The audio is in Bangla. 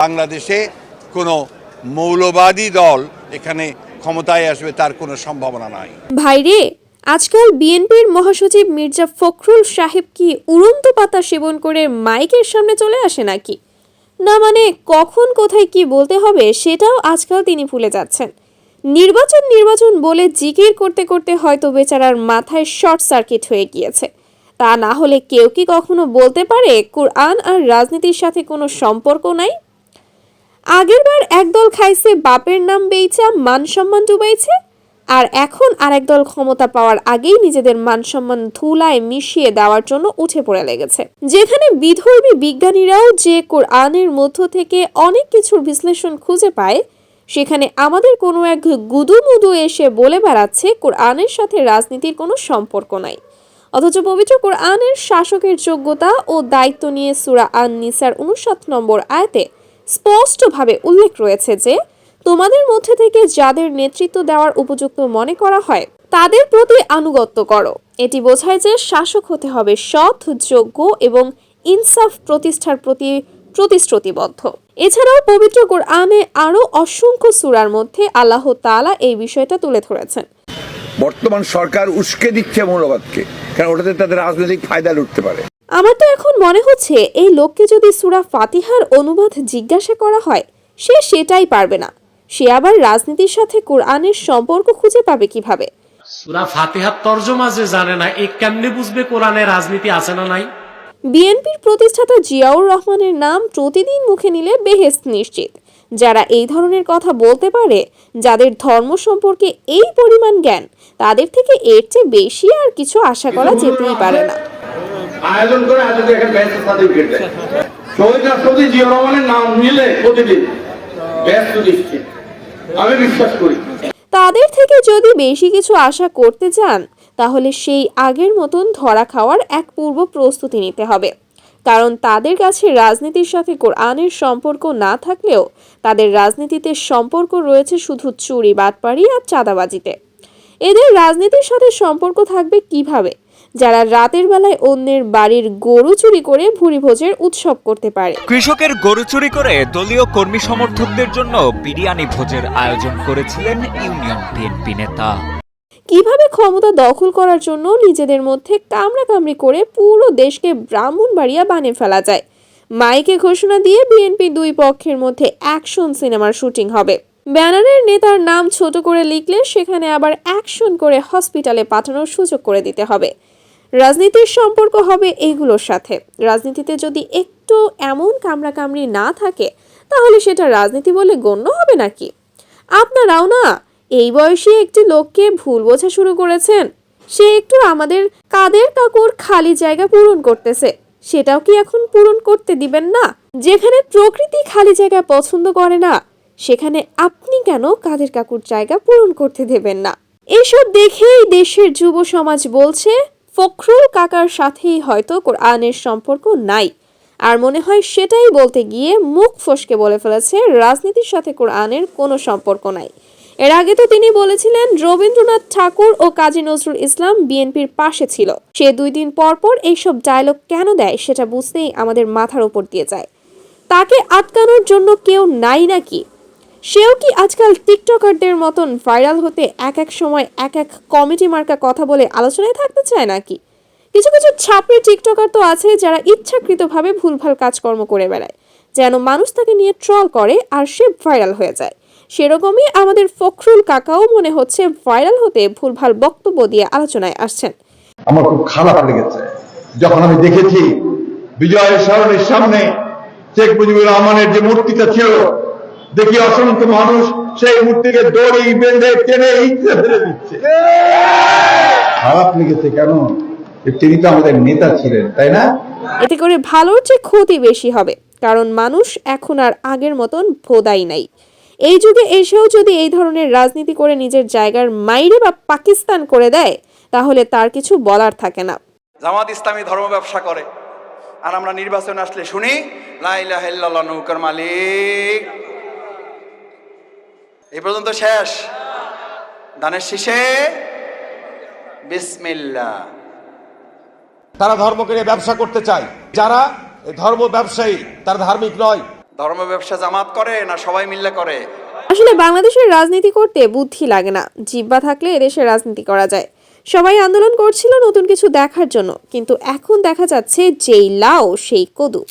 বাংলাদেশে কোনো মৌলবাদী দল এখানে ক্ষমতায় আসবে তার কোনো সম্ভাবনা নাই। ভাইরে, আজকাল বিএনপির মহাসচিব মির্জা ফখরুল সাহেব কি উড়ন্ত পাতা সেবন করে মাইকের সামনে চলে আসে নাকি? না মানে কখন কোথায় কি বলতে হবে সেটাও আজকাল তিনি ভুলে যাচ্ছেন। নির্বাচন নির্বাচন বলে জিকির করতে করতে হয়তো বেচারার মাথায় শর্ট সার্কিট হয়ে গিয়েছে। তা না হলে কেউ কি কখনো বলতে পারে কোরআন আর রাজনীতির সাথে কোনো সম্পর্ক নাই? আগেরবার একদল খাইছে, বাপের নাম বেইচা, মান সম্মান ডুবাইছে। আর এখন আরেক দল ক্ষমতা পাওয়ার আগেই নিজেদের মান সম্মান ধুলায় মিশিয়ে দেওয়ার জন্য উঠে পড়ে লেগেছে। যেখানে বিধর্মী বিজ্ঞানীরাও যে কোরআনের মধ্য থেকে অনেক কিছুর বিশ্লেষণ খুঁজে পায়, সেখানে আমাদের কোনো এক গুদুমুদু এসে বলে বেড়াচ্ছে, কোরআনের সাথে রাজনীতির কোনো সম্পর্ক নাই। অথচ পবিত্র কোরআনের শাসকের যোগ্যতা ও দায়িত্ব নিয়ে সুরা আন নিসার উনষাট নম্বর আয়াতে স্পষ্টভাবে উল্লেখ রয়েছে যে, তোমাদের মধ্যে থেকে যাদের নেতৃত্ব দেওয়ার উপযুক্ত মনে করা হয়, তাদের প্রতি আনুগত্য করো। এটি বোঝায় যে শাসক হতে হবে সৎ, যোগ্য এবং ইনসাফ প্রতিষ্ঠার প্রতি প্রতিশ্রুতিবদ্ধ। এছাড়াও পবিত্র কোরআনে আরও অসংখ্য সূরার মধ্যে আল্লাহ তাআলা এই বিষয়টা তুলে ধরেছেন। বর্তমান সরকার উস্কে দিচ্ছে মৌলবাদকে কারণ ওটাতে তাদের রাজনৈতিক ফায়দা লুটতে পারে। আমার তো এখন মনে হচ্ছে এই লোককে যদি সুরা ফাতিহার অনুবাদ জিজ্ঞাসা করা হয় সে সেটাই পারবে না। সে আবার রাজনীতির সাথে কোরআনের সম্পর্ক খুঁজে পাবে কীভাবে? সুরা ফাতিহার তর্জমা যে জানে না এ কেমনে বুঝবে কোরআনে রাজনীতি আছে না নাই? বিএনপির প্রতিষ্ঠাতা জিয়াউর রহমানের নাম প্রতিদিন মুখে নিলে বেহেস্ত নিশ্চিত। যারা এই ধরনের কথা বলতে পারে যাদের ধর্ম সম্পর্কে এই পরিমাণ জ্ঞান তাদের থেকে এর চেয়ে বেশি আর কিছু আশা করা যেতেই পারে না। আয়োজন করে আয়োজকে একটা ব্যস্ত সার্টিফিকেট দেয় শহীদ রাষ্ট্রপতি জিয়া রহমানের নাম নিলে প্রতিদিন ব্যস্ত দিচ্ছে আমি বিশ্বাস করি। তাদের থেকে যদি বেশি কিছু আশা করতে চান, তাহলে সেই আগের মতন ধরা খাওয়ার এক পূর্ব প্রস্তুতি নিতে হবে। কারণ তাদের কাছে রাজনীতির সাথে কোরআনের সম্পর্ক না থাকলেও তাদের রাজনীতিতে সম্পর্ক রয়েছে শুধু চুরি, বাটপাড়ি আর চাঁদাবাজিতে। এদের রাজনীতির সাথে সম্পর্ক থাকবে কীভাবে? যারা রাতের বেলায় অন্যের বাড়ির গরু চুরি করে ভুরিভোজের উৎসব করতে পারে। কৃষকের গরু চুরি করে দলীয় কর্মী সমর্থকদের জন্য বিরিয়ানি ভোজের আয়োজন করেছিলেন ইউনিয়ন বিএনপি নেতা। কীভাবে ক্ষমতা দখল করার জন্য নিজেদের মধ্যে কামড়াকামড়ি করে পুরো দেশকে ব্রাহ্মণবাড়িয়া বানিয়ে ফেলা যায়? মাইকে ঘোষণা দিয়ে বিএনপি দুই পক্ষের মধ্যে অ্যাকশন সিনেমার শুটিং হবে। ব্যানারের নেতার নাম ছোট করে লিখলে সেখানে আবার অ্যাকশন করে হসপিটালে পাঠানোর সুযোগ করে দিতে হবে। রাজনীতির সম্পর্ক হবে এগুলোর সাথে। রাজনীতিতে যদি একটু এমন কামড়াকামড়ি না থাকে, তাহলে সেটা রাজনীতি বলে গণ্য হবে নাকি? আপনারাও না, এই বয়সে একটি লোককে ভুল বোঝা শুরু করেছেন। সে একটু আমাদের কাদের কাকুর খালি জায়গা পূরণ করতেছে, সেটাও কি এখন পূরণ করতে দিবেন না? যেখানে প্রকৃতি খালি জায়গা পছন্দ করে না, সেখানে আপনি কেন কাদের কাকুর জায়গা পূরণ করতে দেবেন না? এসব দেখেই দেশের যুব সমাজ বলছে ফখরুল কাকার সাথেই হয়তো কোরআনের সম্পর্ক নাই। আর মনে হয় সেটাই বলতে গিয়ে মুখ ফসকে বলে ফেলেছে রাজনীতির সাথে কোরআনের কোনো সম্পর্ক নাই। এর আগে তো তিনি বলেছিলেন রবীন্দ্রনাথ ঠাকুর ও কাজী নজরুল ইসলাম বিএনপির পাশে ছিল। সে দুই দিন পর পর এইসব ডায়লগ কেন দেয় সেটা বুঝতেই আমাদের মাথার উপর দিয়ে যায়। তাকে আটকানোর জন্য কেউ নাই নাকি? সেও কি আজকাল টিকটকারদের মতন ভাইরাল হতে এক এক সময় এক এক কমেডি মার্কা কথা বলে আলোচনায় থাকতে চায় নাকি? কিছু কিছু ছাপড়ি টিকটকার তো আছে যারা ইচ্ছাকৃতভাবে ভুলভাল কাজকর্ম করে বেড়ায়, যেন মানুষ তাকে নিয়ে ট্রল করে আর সে ভাইরাল হয়ে যায়। সেরকমই আমাদের ফখরুল কাকাও মনে হচ্ছে ভাইরাল হতে ভুলভাল বক্তব্য দিয়ে আলোচনায় আসছেন। আমার খুব খারাপ লেগেছে। যখন আমি দেখেছি বিজয় সরণের সামনে শেখ মুজিবুর রহমানের যে মূর্তিটা ছিল দেখি অসংখ্য মানুষ সেই মূর্তিকে দড়ি বেঁধে টেনে ইচ্ছে ফেলে দিচ্ছে। খারাপ লেগেছে কেন? তিনি তো আমাদের নেতা ছিলেন তাই না? এতে করে ভালোর চেয়ে ক্ষতি বেশি হবে কারণ মানুষ এখন আর আগের মতন ভোদাই নাই। এই যুগে এসেও যদি এই ধরনের রাজনীতি করে নিজের জায়গার মাইরে বা পাকিস্তান করে দেয় তাহলে তার কিছু বলার থাকে না। জামাত ইসলামী ধর্ম ব্যবসা করে। আর আমরা নির্বাচন আসলে শুনি লাইলাহ নৌকার মালিক। পর্যন্ত শেষ। ধানের শীষে বিসমিল্লা। তারা ধর্মকে নিয়ে ব্যবসা করতে চায়। যারা ধর্ম ব্যবসায়ী তারা ধার্মিক নয়। ধর্ম ব্যবসা জামাত করে না সবাই মিললে করে? আসলে বাংলাদেশের রাজনীতি করতে বুদ্ধি লাগে না। জিব্বা থাকলে এদেশে রাজনীতি করা যায়। সবাই আন্দোলন করছিল নতুন কিছু দেখার জন্য। কিন্তু এখন দেখা যাচ্ছে যেই লাও সেই কদু।